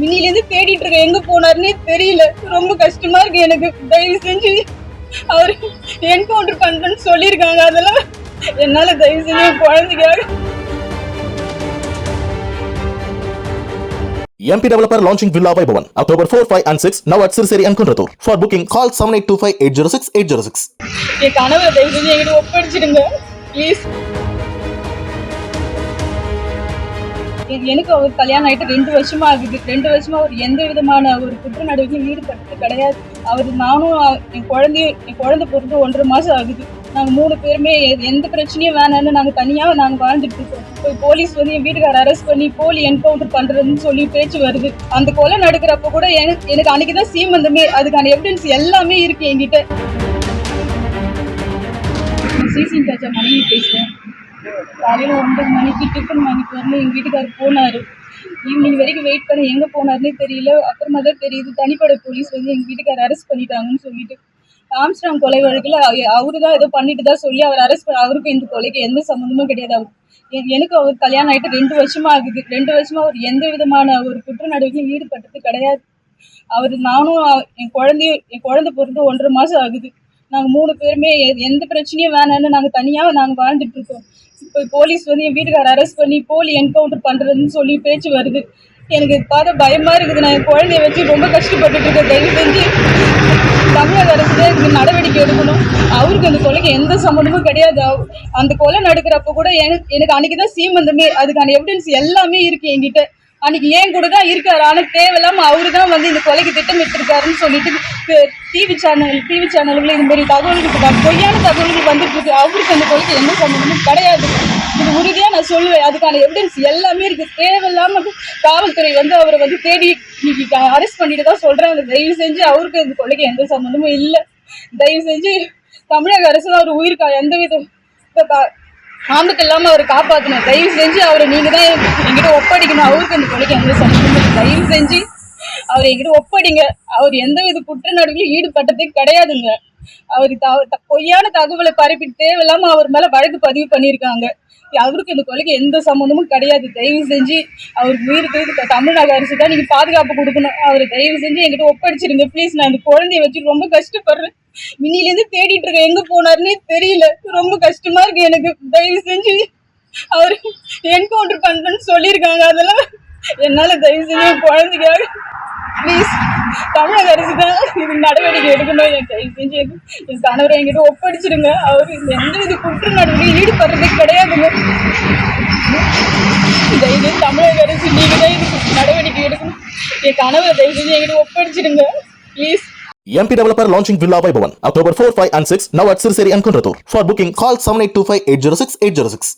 மினிலேருந்து தேடிட்டு இருக்கேன் எங்க போனாருன்னே தெரியல. ரொம்ப கஷ்டமா இருக்கு எனக்கு. தயவு செஞ்சு அவர் என்கவுண்டர் பண்றேன்னு சொல்லியிருக்காங்க. அதெல்லாம் என்னால தயவு செஞ்சு குழந்தைக்காக. MP Developer launching Villa Vaibhavan October 4, 5 and 6 now at Sirseri and Kunratur. For booking call 7825 806 806. என் கனவை தயவு செஞ்சு என்கிட்ட ஒப்படைச்சிடுங்க. ப்ளீஸ் எனக்கு ஒரு கல்யாணம் ஆகிட்டு ரெண்டு வருஷமா ஆகுது. ரெண்டு வருஷமா அவர் எந்த விதமான ஒரு குற்ற நடவடிக்கையும் ஈடுபட்டது கிடையாது. அவர் நானும் என் குழந்தையும் என் குழந்தை பிறந்து ஒன்றரை மாசம் ஆகுது. நாங்கள் மூணு பேருமே எந்த பிரச்சனையும் வேணாம்னு நாங்கள் தனியாக நாங்கள் வாழ்ந்துட்டு இருக்கோம். போய் போலீஸ் வந்து என் வீட்டுக்கார அரெஸ்ட் பண்ணி போலி என்கவுண்டர் பண்ணுறதுன்னு சொல்லி பேச்சு வருது. அந்த கொலை நடக்கிறப்ப கூட எனக்கு எனக்கு அன்னைக்குதான் சீமந்தமே அதுக்கான எவிடன்ஸ் எல்லாமே இருக்கு என்கிட்ட. சிசின் ராஜா மனைவி பேசுகிறேன் காலையில் ஒன்பது மணிக்கு டிஃபன் வாங்கிட்டு வரணும் எங்கள் வீட்டுக்காரர் போனாரு. ஈவினிங் வரைக்கும் வெயிட் பண்ணி எங்க போனார்னே தெரியல. அப்புறமா தான் தெரியுது தனிப்படை போலீஸ் வந்து எங்க வீட்டுக்காரர் அரெஸ்ட் பண்ணிட்டாங்கன்னு சொல்லிட்டு. ஆம்ஸ்டாங் கொலை வழக்கில் அவரு தான் ஏதோ பண்ணிட்டு தான் சொல்லி அவர் அரெஸ்ட் பண்ண அவருக்கும் இந்த கொலைக்கு எந்த சம்மந்தமும் கிடையாது. அவர் எனக்கு அவர் கல்யாணம் ஆயிட்டு ரெண்டு வருஷமா ஆகுது. ரெண்டு வருஷமா அவர் எந்த விதமான ஒரு குற்ற நடவடிக்கையும் ஈடுபட்டது கிடையாது. அவர் நானும் என் குழந்தையும் என் குழந்தை பிறந்து ஒன்றரை மாசம் ஆகுது. நாங்க மூணு பேருமே எந்த பிரச்சனையும் வேணாம்னு நாங்க தனியா நாங்க வாழ்ந்துட்டு இருக்கோம். போலீஸ் வந்து என் வீட்டுக்கார அரெஸ்ட் பண்ணி போலி என்கவுண்டர் பண்றதுன்னு சொல்லி பேச்சு வருது. எனக்கு பார்த்த பார்த்தா பயமா இருக்குது. நான் என் குழந்தைய வச்சு ரொம்ப கஷ்டப்பட்டுட்டு இருக்கேன். தயவு செஞ்சு தமிழக அரசு தான் இதுக்கு நடவடிக்கை எடுக்கணும். அவருக்கு அந்த கொலைக்கு எந்த சம்மந்தமும் கிடையாது. அந்த கொலை நடக்கிறப்ப கூட எனக்கு எனக்கு அன்னைக்கு தான் சீமந்தமே. அதுக்கான எவிடன்ஸ் எல்லாமே இருக்கு என்கிட்ட. அன்னைக்கு ஏன் கூட தான் இருக்காரு? ஆனா தேவையில்லாம அவரு தான் வந்து இந்த கொலைக்கு திட்டமிட்டிருக்காருன்னு சொல்லிட்டு டிவி சேனல் டிவி சேனல்களில் இந்த மாதிரி தகவல்கள் பொய்யான தகவல்கள் வந்துட்டு இருக்கு. அவருக்கு அந்த கொலைக்கு எந்த சம்மந்தமும் கிடையாது. இது உறுதியாக நான் சொல்லுவேன். அதுக்கான எவிடன்ஸ் எல்லாமே இருக்கு. தேவையில்லாம காவல்துறை வந்து அவரை வந்து தேடி அரெஸ்ட் பண்ணிட்டு தான் சொல்றாங்க. தயவு செஞ்சு அவருக்கு இந்த கொலைக்கு எந்த சம்மந்தமும் இல்லை. தயவு செஞ்சு தமிழக அரசு அவர் உயிர்க்கா எந்த வித ஆபத்து இல்லாம அவரை காப்பாத்தணும். தயவு செஞ்சு அவரை நீங்க தான் என்கிட்ட ஒப்படைக்கணும். அவருக்கு இந்த கொலைக்கு எந்த சந்தேகம் தயவு செஞ்சு அவர் என்கிட்ட ஒப்படைங்க. அவர் எந்த வித குற்ற நடவடிக்கையும் ஈடுபட்டதே கிடையாதுங்க. அவர் த- த- பொய்யான தகவலை பரப்பிட்டு தேவையில்லாம அவர் மேல வழக்கு பதிவு பண்ணியிருக்காங்க. அவருக்கு இந்த கொலைக்கு எந்த சம்மந்தமும் கிடையாது. தயவு செஞ்சு அவருக்கு உயிர் தமிழ்நாடு அரசு தான் நீங்க பாதுகாப்பு கொடுக்கணும். அவரை தயவு செஞ்சு என்கிட்ட ஒப்படைச்சிருங்க. ப்ளீஸ் நான் இந்த குழந்தைய வச்சு ரொம்ப கஷ்டப்படுறேன். மினிலேருந்து தேடிட்டு இருக்கேன். எங்க போனாருன்னே தெரியல. ரொம்ப கஷ்டமா இருக்கு எனக்கு. தயவு செஞ்சு அவர் என்கவுண்டர் பண்றேன்னு சொல்லியிருக்காங்க. அதெல்லாம் என்னால தயவு செஞ்சு குழந்தைக்காக ப்ளீஸ் தமிழக அரசு தான் இது நடவடிக்கை எடுக்கணும். என் தயவு செஞ்சு என் கணவரை என்கிட்ட ஒப்படைச்சிடுங்க. அவர் எந்த இது குற்ற நடவடிக்கை ஈடுபடுறதே கிடையாதுங்க. தயவு தமிழக அரசு நீங்க தான் இதுக்கு நடவடிக்கை எடுக்கணும். என் கணவரை தயவு செஞ்சு என்கிட்ட ஒப்படைச்சிடுங்க. Please MP Developer launching Villa Vaibhavan October 4, 5 and 6 now at Sirseri and Kunratur. For booking call 7825 806 806.